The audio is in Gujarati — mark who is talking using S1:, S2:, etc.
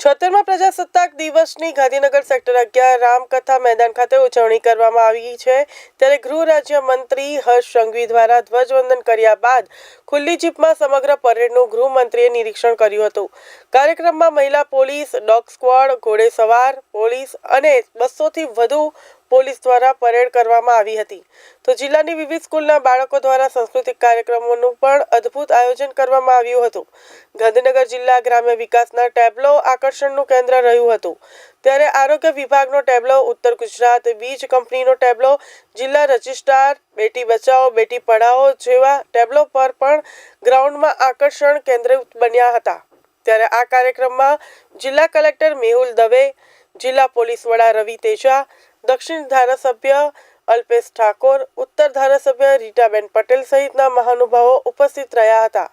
S1: છોતેરમાં પ્રજાસત્તાક દિવસની ગાંધીનગર સેક્ટર અગિયાર રામકથા મેદાન ખાતે ઉજવણી કરવામાં આવી છે. ત્યારે ગૃહ રાજ્ય મંત્રી હર્ષ સંઘવી દ્વારા ધ્વજવંદન કર્યા બાદ ખુલ્લી જીપમાં સમગ્ર પરેડનું ગૃહમંત્રીએ નિરીક્ષણ કર્યું હતું. કાર્યક્રમમાં મહિલા પોલીસ, ડોગ સ્ક્વોડ ઘોડેસવાર પોલીસ અને બસોથી વધુ પોલીસ દ્વારા પરેડ કરવામાં આવી હતી. તો જિલ્લાની વિવિધ સ્કૂલના બાળકો દ્વારા સાંસ્કૃતિક કાર્યક્રમોનું પણ અદ્ભુત આયોજન કરવામાં આવ્યું હતું. ગાંધીનગર જિલ્લા ગ્રામ્ય વિકાસના ટેબ્લો આકર્ષણનું કેન્દ્ર રહ્યું હતું. ત્યારે આરોગ્ય વિભાગનો ટેબ્લો, ઉત્તર ગુજરાત વીજ કંપનીનો ટેબ્લો, જિલ્લા રજિસ્ટ્રાર, બેટી બચાવો, બેટી પઢાઓ જેવા ટેબ્લો પર પણ ગ્રાઉન્ડમાં આકર્ષણ કેન્દ્ર બન્યા હતા. ત્યારે આ કાર્યક્રમમાં જિલ્લા કલેક્ટર મેહુલ દવે જિલ્લા પોલીસ વડા રવિ તેજા, દક્ષિણ ધારાસભ્ય અલ્પેશ ઠાકોર, ઉત્તર ધારાસભ્ય રીટાબેન પટેલ સહિતના મહાનુભાવો ઉપસ્થિત રહ્યા હતા.